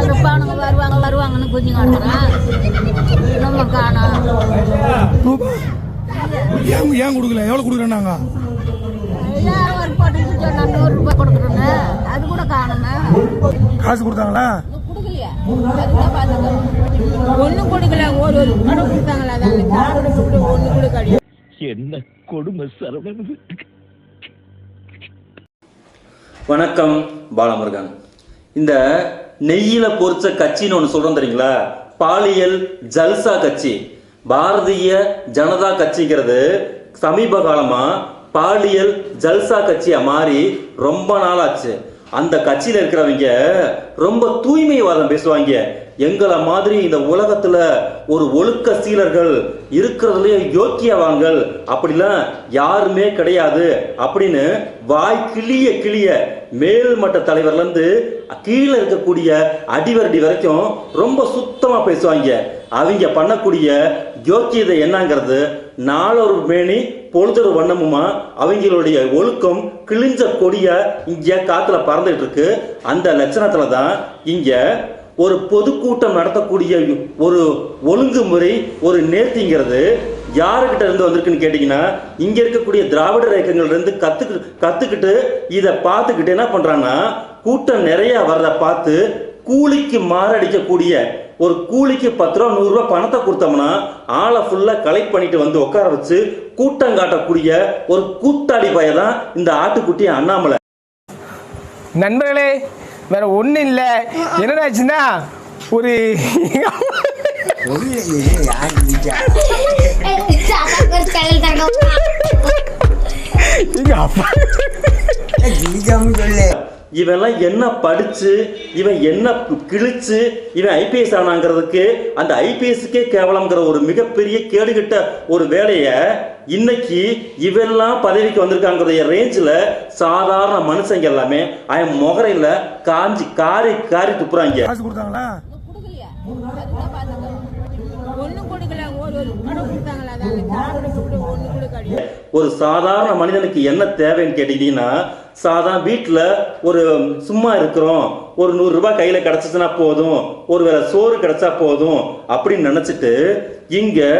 இருப்பானுங்க வருவாங்க வருவாங்கன்னு குஞ்சு காட்டுறான் நம்ம காணோம் ஏன் ஏன் கொடுக்கல? எவ்வளோ கொடுக்குறேன்னாங்க எல்லாரும் ஒரு பாட்டுக்கு சொன்னா நூறு ரூபாய் கொடுக்குறோங்க அது கூட காணுமே. காசு கொடுத்தாங்களா? கொடுக்கலையா. ஒன்றும் கொடுக்கல. ஒரு ஒரு கடை கொடுத்தாங்களா? அதான் ஒன்று கொடுக்கலையா என்ன கொடுமை சரவணன்? வணக்கம் பாலமுருகன். இந்த நெய்யில பொறிச்ச கட்சின்னு ஒன்று சொல்றோம் தெரியுங்களா? பாலியல் ஜல்சா கட்சி. பாரதிய ஜனதா கட்சிங்கிறது சமீப காலமா பாலியல் ஜல்சா கட்சியா மாறி ரொம்ப நாளாச்சு. அந்த கட்சியில இருக்கிறவங்க ரொம்ப தூய்மைவாதம் பேசுவாங்க. எங்களை மாதிரி இந்த உலகத்துல ஒரு ஒழுக்க சீலர்கள் இருக்கிறதுலயே யோக்கியவாங்கள் அப்படிலாம் யாருமே கிடையாது. அப்படின்னு வாய் கிளிய கிளிய மேல்மட்ட தலைவர்ல இருந்து கீழே இருக்கக்கூடிய அடிவரடி வரைக்கும் ரொம்ப சுத்தமா பேசுவாங்க. அவங்க பண்ணக்கூடிய யோக்கியதை என்னங்கிறது நாளொரு மேனி பொழுதொரு வண்ணமுமா அவங்களுடைய ஒழுக்கம் கிழிஞ்ச கொடிய இங்க காத்துல பறந்துட்டு இருக்கு. அந்த லட்சணத்துல தான் இங்க ஒரு பொதுக்கூட்டம் நடத்தக்கூடிய ஒரு ஒழுங்குமுறை ஒரு நேர்த்திங்கிறது யாருக்கிட்ட இருந்து வந்திருக்குன்னு கேட்டிங்கன்னா இங்கே இருக்கக்கூடிய திராவிட இயக்கங்கள்லேருந்து இருந்து கற்றுக்கிட்டு இதை பார்த்துக்கிட்டு என்ன பண்ணுறாங்கன்னா கூட்டம் நிறையா வர்றதை பார்த்து கூலிக்கு மாரடிக்கக்கூடிய ஒரு கூலிக்கு பத்து ரூபா நூறுரூவா பணத்தை கொடுத்தோம்னா ஆளை ஃபுல்லாக கலெக்ட் பண்ணிட்டு வந்து உட்கார வச்சு கூட்டம் காட்டக்கூடிய ஒரு கூட்டாளி பய தான் இந்த ஆட்டுக்குட்டி அண்ணாமலை. நண்பர்களே வேற ஒன்றும் இல்லை. என்னடாச்சுன்னா ஒரு எங்க அப்பா இவன்லாம் என்ன படிச்சு இவன் என்ன கிழிச்சு இவன் ஐபிஎஸ் ஆனாங்கிறதுக்கு அந்த ஐபிஎஸ்க்கே கேவலம்ங்கிற ஒரு மிகப்பெரிய கேடுகிட்ட ஒரு வேலையை இன்னைக்கு இவெல்லாம் பதவிக்கு வந்திருக்காங்கிற ரேஞ்சில் சாதாரண மனுஷங்க எல்லாமே அவன் முகரையில் காஞ்சி காரி காரி துப்புறாங்க. ஒரு சாதாரண மனிதனுக்கு என்ன தேவைன்னு கேட்டீங்கன்னா சாதா வீட்டில் ஒரு சும்மா இருக்கிறோம். ஒரு நூறுரூபா கையில் கிடச்சிச்சுன்னா போதும். ஒரு வேளை சோறு கிடச்சா போதும். அப்படின்னு நினச்சிட்டு இங்கே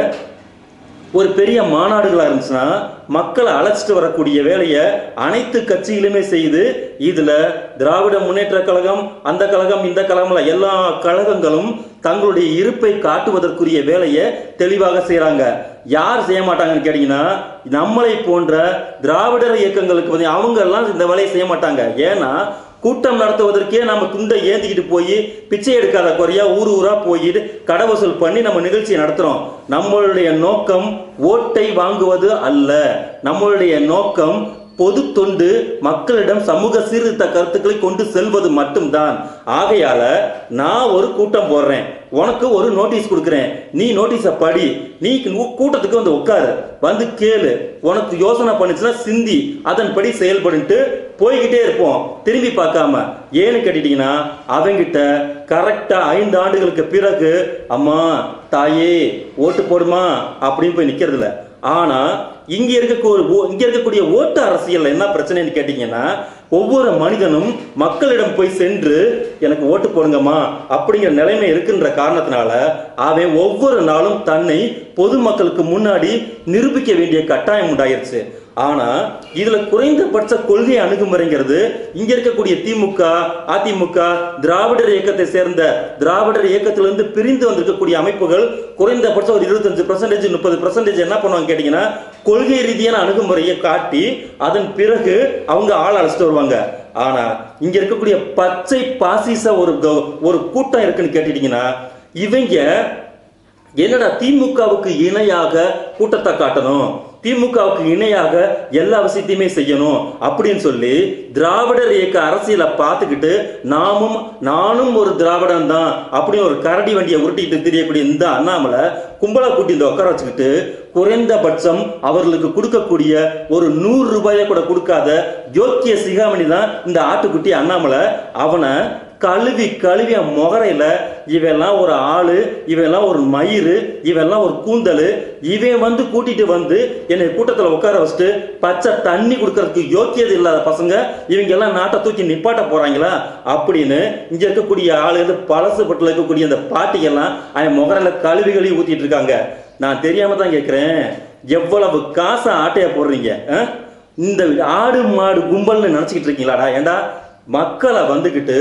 ஒரு பெரிய மாநாடுகளாக இருந்துச்சுன்னா மக்களை அழைச்சிட்டு வரக்கூடிய வேலையை அனைத்து கட்சியிலுமே செய்து இதில் திராவிட முன்னேற்ற கழகம் அந்த கழகம் இந்த கழகம்ல எல்லா கழகங்களும் தங்களுடைய இருப்பை காட்டுவதற்குரிய வேலையை தெளிவாக செய்கிறாங்க யார் செய்ய மாட்டாங்கன்னு கேட்டிங்கன்னா நம்மளை போன்ற திராவிடர் இயக்கங்களுக்கு வந்து அவங்கெல்லாம் இந்த வேலையை செய்ய மாட்டாங்க. ஏன்னா கூட்டம் நடத்துவதற்கே நம்ம துண்டை ஏந்திக்கிட்டு போய் பிச்சை எடுக்காத குறையா ஊர் ஊரா போயிட்டு கடை வசூல் பண்ணி நம்ம நிகழ்ச்சியை நடத்துறோம். நம்மளுடைய நோக்கம் ஓட்டை வாங்குவது அல்ல. நம்மளுடைய நோக்கம் பொது தொண்டு மக்களிடம் சமூக சீர்திருத்த கருத்துக்களை கொண்டு செல்வது மட்டும்தான். ஆகையால நான் ஒரு கூட்டம் போடுறேன். உனக்கு ஒரு நோட்டீஸ் கொடுக்குறேன். நீ நோட்டீஸை படி. நீ கூட்டத்துக்கு வந்து உட்காரு. வந்து கேளு. உனக்கு யோசனை பண்ணுச்சுன்னா சிந்தி. அதன்படி செயல்படுன்ட்டு போய்கிட்டே இருப்போம். திரும்பி பார்க்காம. ஏன்னு கேட்டிட்டிங்கன்னா அவங்கிட்ட கரெக்டாக ஐந்து ஆண்டுகளுக்கு பிறகு அம்மா தாயே ஓட்டு போடுமா? அப்படின்னு போய் நிக்கிறது ஆனா இங்க இருக்க இங்க இருக்கக்கூடிய ஓட்டு அரசியல் என்ன பிரச்சனைன்னு கேட்டீங்கன்னா ஒவ்வொரு மனிதனும் மக்களிடம் போய் சென்று எனக்கு ஓட்டு போடுங்கம்மா அப்படிங்கிற நிலைமை இருக்குன்ற காரணத்தினால அவன் ஒவ்வொரு நாளும் தன்னை பொதுமக்களுக்கு முன்னாடி நிரூபிக்க வேண்டிய கட்டாயம் உண்டாயிருச்சு. ஆனா இதுல குறைந்தபட்ச கொள்கை அணுகுமுறைங்கிறது இங்க இருக்கக்கூடிய திமுக அதிமுக திராவிடர் இயக்கத்தை சேர்ந்த திராவிடர் இயக்கத்திலிருந்து பிரிந்து வந்திருக்கக்கூடிய அமைப்புகள் குறைந்தபட்சம் ஒரு இருபத்தஞ்சு பர்சன்டேஜ் முப்பது பர்சன்டேஜ் என்ன பண்ணுவாங்க கேட்டீங்கன்னா கொள்கை ரீதியான அணுகுமுறையை காட்டி அதன் பிறகு அவங்க ஆள் அழைச்சிட்டு வருவாங்க. ஆனா இங்க இருக்கக்கூடிய பச்சை பாசிச ஒரு ஒரு கூட்டம் இருக்குன்னு கேட்டுட்டீங்கன்னா இவங்க என்னடா திமுகவுக்கு இணையாக கூட்டத்தை காட்டணும்? திமுகவுக்கு இணையாக எல்லா விஷயத்தையுமே செய்யணும் அப்படின்னு சொல்லி திராவிடர் இயக்க அரசியலை பார்த்துக்கிட்டு நாமும் நானும் ஒரு திராவிடன் தான் அப்படின்னு ஒரு கரடி வண்டியை உருட்டிட்டு தெரியக்கூடிய இந்த அண்ணாமலை கும்பலா கூட்டி இந்த உட்கார வச்சுக்கிட்டு குறைந்தபட்சம் அவர்களுக்கு கொடுக்கக்கூடிய ஒரு நூறு ரூபாயை கூட கொடுக்காத யோக்கிய சிகாமணி தான் இந்த ஆட்டுக்குட்டி அண்ணாமலை. அவனை கழுவி கழுவி என் முகரையில் இவெல்லாம் ஒரு ஆள் இவெல்லாம் ஒரு மயிறு இவெல்லாம் ஒரு கூந்தல் இவன் வந்து கூட்டிகிட்டு வந்து என்னை கூட்டத்தில் உட்கார வச்சுட்டு பச்சை தண்ணி கொடுக்கறதுக்கு யோக்கியது இல்லாத பசங்க இவங்க எல்லாம் நாட்டை தூக்கி நிப்பாட்ட போகிறாங்களா அப்படின்னு இங்கே இருக்கக்கூடிய ஆளு பழசுப்பட்டுல இருக்கக்கூடிய அந்த பாட்டிகள்லாம் அவன் முகரையில் கழுவி கழுவி ஊற்றிட்டு இருக்காங்க. நான் தெரியாமல் தான் கேட்குறேன் எவ்வளவு காசை ஆட்டையை போடுறீங்க ஆ? இந்த ஆடு மாடு கும்பல்னு நினச்சிக்கிட்டு இருக்கீங்களாடா ஏண்டா? மக்களை வந்துக்கிட்டு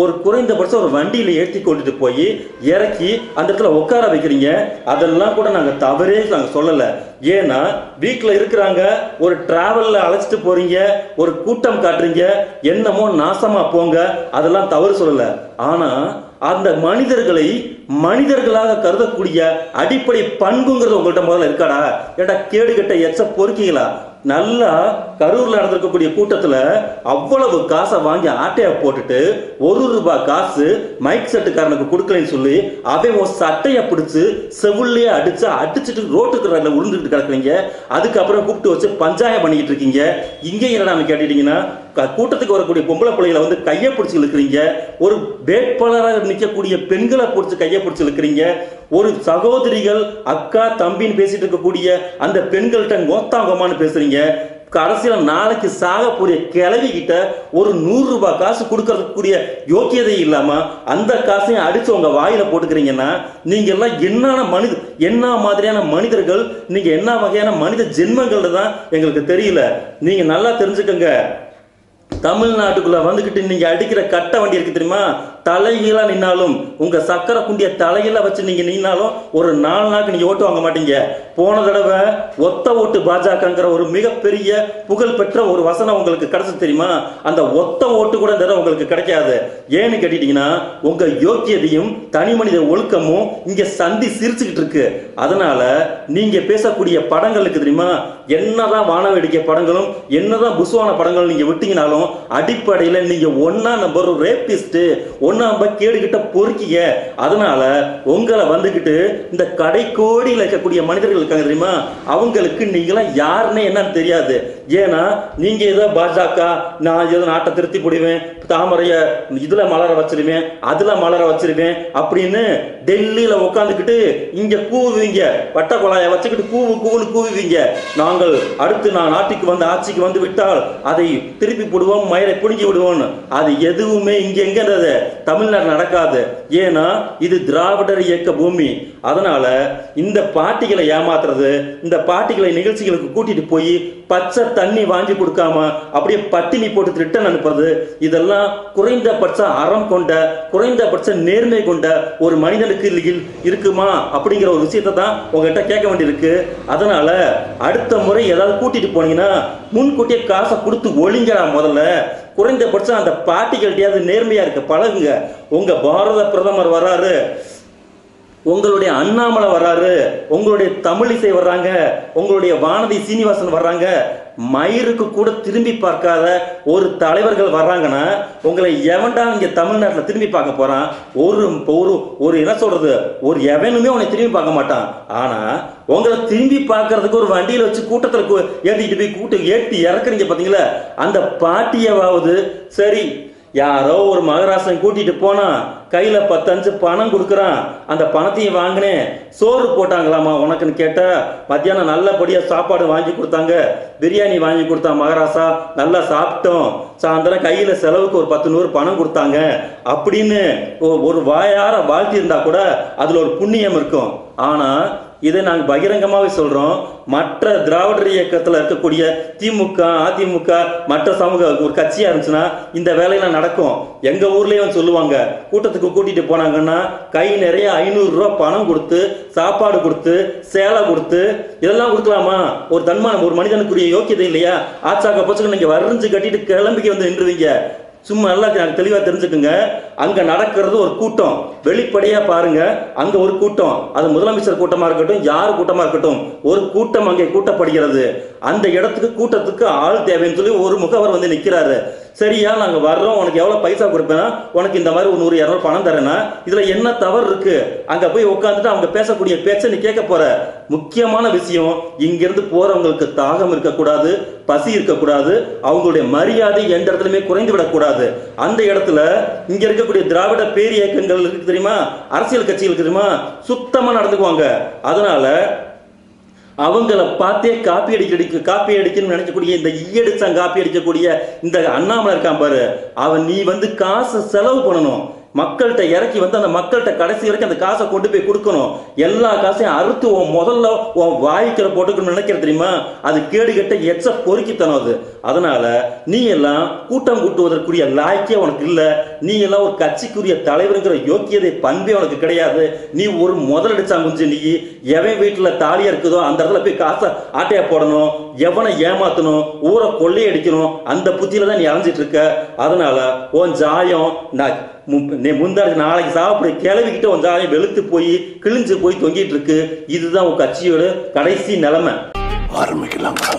ஒரு குறைந்தபட்சம் ஒரு வண்டியில் ஏற்றி கொண்டுட்டு போய் இறக்கி அந்த இடத்துல உட்கார வைக்கிறீங்க. அதெல்லாம் கூட நாங்கள் தவறே நாங்கள் சொல்லலை. ஏன்னா வீட்டில் இருக்கிறாங்க ஒரு ட்ராவலில் அழைச்சிட்டு போகிறீங்க ஒரு கூட்டம் காட்டுறீங்க என்னமோ நாசமாக போங்க அதெல்லாம் தவறு சொல்லலை. ஆனால் அந்த மனிதர்களை மனிதர்களாக கருதக்கூடிய அடிப்படை பண்புங்கிறது உங்கள்கிட்ட முதல்ல இருக்காடா? ஏடா கேடு கட்ட எச்ச பொறுக்கீங்களா? நல்லா கரூர்ல நடந்திருக்கக்கூடிய கூட்டத்துல அவ்வளவு காசை வாங்கி ஆட்டையை போட்டுட்டு ஒரு ரூபாய் காசு மைக் செட்டுக்காரனுக்கு கொடுக்கலன்னு சொல்லி அவன் உன் சட்டைய பிடிச்சு செவுள்ளையே அடிச்சு அடிச்சுட்டு ரோட்டுக்கு ரயில்ல உளுந்துட்டு கிடக்குறீங்க. அதுக்கப்புறம் கூப்பிட்டு வச்சு பஞ்சாயம் பண்ணிக்கிட்டு இருக்கீங்க. இங்க என்னடா கேட்டுட்டீங்கன்னா க- கூட்டத்துக்கு வரக்கூடிய பொம்பளை பிள்ளைகளை வந்து கையை பிடிச்சி இழுக்கிறீங்க. ஒரு வேட்பாளராக நிற்கக்கூடிய பெண்களை பிடிச்சி கையை பிடிச்சி இழுக்கிறீங்க. ஒரு சகோதரிகள் அக்கா தம்பின்னு பேசிட்டு இருக்கக்கூடிய அந்த பெண்கள்கிட்ட கோத்தாங்கம்மான்னு பேசுறீங்க. கடைசியில் நாளைக்கு சாக போகிற கிளவி கிட்ட ஒரு நூறுரூபா காசு கொடுக்கறதுக்குரிய யோக்கியதை இல்லாமல் அந்த காசையும் அடித்து உங்கள் வாயில் போட்டுக்கிறீங்கன்னா நீங்கள் எல்லாம் என்னென்ன மனித என்ன மாதிரியான மனிதர்கள் நீங்கள் என்ன வகையான மனித ஜென்மங்கள் தான் எங்களுக்கு தெரியல. நீங்கள் நல்லா தெரிஞ்சுக்கங்க. தமிழ்நாட்டுக்குள்ளே வந்துக்கிட்டு நீங்கள் அடிக்கிற கட்ட வண்டி இருக்கு தெரியுமா? தலைகீழா நின்னாலும் உங்க சக்கரை குண்டிய தலைகீழ வச்சு நீங்க நின்னாலும் ஒரு நாலு நாளுக்கு நீங்க ஓட்டு வாங்க மாட்டீங்க. போன தடவை ஒத்த ஓட்டு பாஜகங்கிற ஒரு மிகப்பெரிய புகழ் பெற்ற ஒரு வசனம் உங்களுக்கு கிடைச்சது தெரியுமா? அந்த ஒத்த ஓட்டு கூட இந்த தடவை உங்களுக்கு கிடைக்காது. ஏன்னு கேட்டீங்கன்னா உங்க யோக்கியதையும் தனி மனித ஒழுக்கமும் இங்க சந்தி சிரிச்சுக்கிட்டு இருக்கு. அதனால நீங்க பேசக்கூடிய படங்கள் தெரியுமா? என்னதான் வானவேடிக்கை படங்களும் என்னதான் புசுவான படங்களும் நீங்க விட்டீங்கனாலும் அடிப்படையில் நீங்க ஒன்னா நம்பர் ரேபிஸ்ட் ஒன்றாம் நம்பர் கேடுகிட்ட பொறுக்கிய. அதனால உங்களை வந்துக்கிட்டு இந்த கடைக்கோடியில் இருக்கக்கூடிய மனிதர்கள் இருக்காங்க தெரியுமா? அவங்களுக்கு நீங்களாம் யாருன்னு என்னன்னு தெரியாது. ஏன்னா நீங்க ஏதோ பாஜக நான் ஏதோ நாட்டை திருத்தி போடுவேன் தாமரைய இதுல மலர வச்சிருவேன் அதுல மலர வச்சிருவேன் அப்படின்னு டெல்லியில உட்காந்துக்கிட்டு இங்க கூவுவீங்க. பட்ட குழாய வச்சுக்கிட்டு கூவு கூவுன்னு கூவுவீங்க. நாங்கள் அடுத்து நான் நாட்டுக்கு வந்து ஆட்சிக்கு வந்து விட்டால் அதை திருப்பி போடுவோம் மயிரை பிடுங்கி விடுவோம் அது எதுவுமே இங்க எங்கன்றது தமிழ்நாடு நடக்காது. ஏன்னா இது திராவிடர் இயக்க பூமி. அதனால இந்த பாட்டிகளை ஏமாத்துறது இந்த பாட்டிகளை நிகழ்ச்சிகளுக்கு கூட்டிட்டு போய் பச்சை தண்ணி வாங்கி கொடுக்காம அப்படியே பட்டினி போட்டு ரிட்டன் அனுப்புறது இதெல்லாம் குறைந்தபட்ச அறம் கொண்ட குறைந்தபட்ச நேர்மை கொண்ட ஒரு மனிதனுக்கு இருக்குமா அப்படிங்கிற ஒரு விஷயத்தை தான் உங்ககிட்ட கேட்க வேண்டியிருக்கு. அதனால அடுத்த முறை ஏதாவது கூட்டிட்டு போனீங்கன்னா முன்கூட்டியே காசை கொடுத்து ஒழிங்கடா முதல்ல. குறைந்தபட்சம் அந்த பாட்டிகள்கிட்டயாவது நேர்மையா இருக்க பழகுங்க. உங்க பாரத பிரதமர் வராரு. உங்களுடைய அண்ணாமலை வர்றாரு உங்களுடைய தமிழிசை வர்றாங்க உங்களுடைய வானதி சீனிவாசன் வர்றாங்க மயிருக்கு கூட திரும்பி பார்க்காத ஒரு தலைவர்கள் வர்றாங்கன்னா உங்களை எவன்டா இங்க தமிழ்நாட்டில் திரும்பி பார்க்க போறான்? ஒரு ஒரு ஒரு என்ன சொல்றது? ஒரு எவனுமே உன்னை திரும்பி பார்க்க மாட்டான். ஆனா உங்களை திரும்பி பார்க்கறதுக்கு ஒரு வண்டியில் வச்சு கூட்டத்தில் ஏற்றிக்கிட்டு போய் கூட்டம் ஏற்றி இறக்குறீங்க பார்த்தீங்களா அந்த பாட்டியவாவது சரி யாரோ ஒரு மகராசன் கூட்டிட்டு போனா கையில பத்தஞ்சு பணம் கொடுக்குறான். அந்த பணத்தையும் வாங்கினேன் சோறு போட்டாங்களாமா உனக்குன்னு கேட்டா மத்தியானம் நல்லபடியா சாப்பாடு வாங்கி கொடுத்தாங்க. பிரியாணி வாங்கி கொடுத்தா மகராசா. நல்லா சாப்பிட்டோம். சாயந்தரம் கையில செலவுக்கு ஒரு பத்து நூறு பணம் கொடுத்தாங்க. அப்படின்னு ஒரு வாயார வாழ்த்தி இருந்தா கூட அதுல ஒரு புண்ணியம் இருக்கும். ஆனா இதை நாங்கள் பகிரங்கமாகவே சொல்கிறோம் மற்ற திராவிடர் இயக்கத்தில் இருக்கக்கூடிய திமுக அதிமுக மற்ற சமூக ஒரு கட்சியாக இருந்துச்சுன்னா இந்த வேலையெல்லாம் நடக்கும். எங்க வந்து சொல்லுவாங்க கூட்டத்துக்கு கூட்டிகிட்டு போனாங்கன்னா கை நிறைய ஐநூறுரூவா பணம் கொடுத்து சாப்பாடு கொடுத்து சேலை கொடுத்து இதெல்லாம் கொடுக்கலாமா? ஒரு தன்மானம் ஒரு மனிதனுக்குரிய யோக்கியதை இல்லையா? ஆச்சாக்க பச்சுக்கு நீங்கள் வரைஞ்சு கட்டிட்டு கிளம்பிக்கு வந்து நின்றுவீங்க. சும்மா நல்லா தெ- தெளிவாக தெரிஞ்சுக்குங்க. அங்கே நடக்கிறது ஒரு கூட்டம். வெளிப்படையாக பாருங்க. அங்கே ஒரு கூட்டம். அது முதலமைச்சர் கூட்டமாக இருக்கட்டும் யார் கூட்டமாக இருக்கட்டும் ஒரு கூட்டம் அங்கே கூட்டப்படுகிறது. அந்த இடத்துக்கு கூட்டத்துக்கு ஆள் தேவைன்னு சொல்லி ஒரு முகவர் வந்து நிற்கிறாரு சரியா நாங்கள் வர்றோம்? உனக்கு எவ்வளோ பைசா கொடுப்பேன்னா உனக்கு இந்த மாதிரி ஒரு நூறு இரநூறு பணம் தரேன்னா இதில் என்ன தவறு இருக்கு? அங்கே போய் உட்காந்துட்டு அவங்க பேசக்கூடிய பேச்சை நீ கேட்க போற. முக்கியமான விஷயம் இங்கிருந்து போறவங்களுக்கு தாகம் இருக்கக்கூடாது பசி இருக்கக்கூடாது அவங்களுடைய மரியாதை எந்த இடத்துலையுமே குறைந்து விடக்கூடாது. அந்த இடத்துல இங்க இருக்கக்கூடிய திராவிட பேரியக்கங்கள் இருக்கு தெரியுமா? அரசியல் கட்சிகள் தெரியுமா? சுத்தமாக நடந்துக்குவாங்க. அதனால அவங்கள பார்த்தே காப்பி அடிக்க காப்பி அடிக்கணும்னு நினைக்கக்கூடிய இந்த ஈயடிச்சான் காப்பி அடிக்கக்கூடிய இந்த அண்ணாமலை இருக்கான் பாரு. அவன் நீ வந்து காசு செலவு பண்ணணும். மக்கள்கிட்ட இறக்கி வந்து அந்த மக்கள்கிட்ட கடைசி வரைக்கும் அந்த காசை கொண்டு போய் கொடுக்கணும். எல்லா காசையும் அறுத்து உன் முதல்ல உன் வாய்க்கிற போட்டுக்கணும்னு நினைக்கிற தெரியுமா? அது கேடு கட்ட எச்ச பொறுக்கித்தனம் அது. அதனால நீ எல்லாம் கூட்டம் கூட்டுவதற்குரிய லாய்க்கே உனக்கு இல்லை. நீ எல்லாம் ஒரு கட்சிக்குரிய தலைவருங்கிற யோக்கியதை பண்பே உனக்கு கிடையாது. நீ ஒரு முதலடிச்சா குஞ்சு நீ. எவன் வீட்டில் தாலியா இருக்குதோ அந்த இடத்துல போய் காசை ஆட்டையா போடணும். எவனை ஏமாத்தணும்? ஊரை கொள்ளையடிக்கணும். அந்த புத்தியில தான் நீ அலைஞ்சிட்டு இருக்க. அதனால உன் ஜாயம் நான் முந்தாடு நாளைக்கு சாப்பிட கிளவிக்கிட்ட உன் ஜாயம் வெளுத்து போய் கிழிஞ்சு போய் தொங்கிட்டு இருக்கு. இதுதான் உன் கட்சியோட கடைசி நிலைமை. ஆரம்பிக்கலாங்களா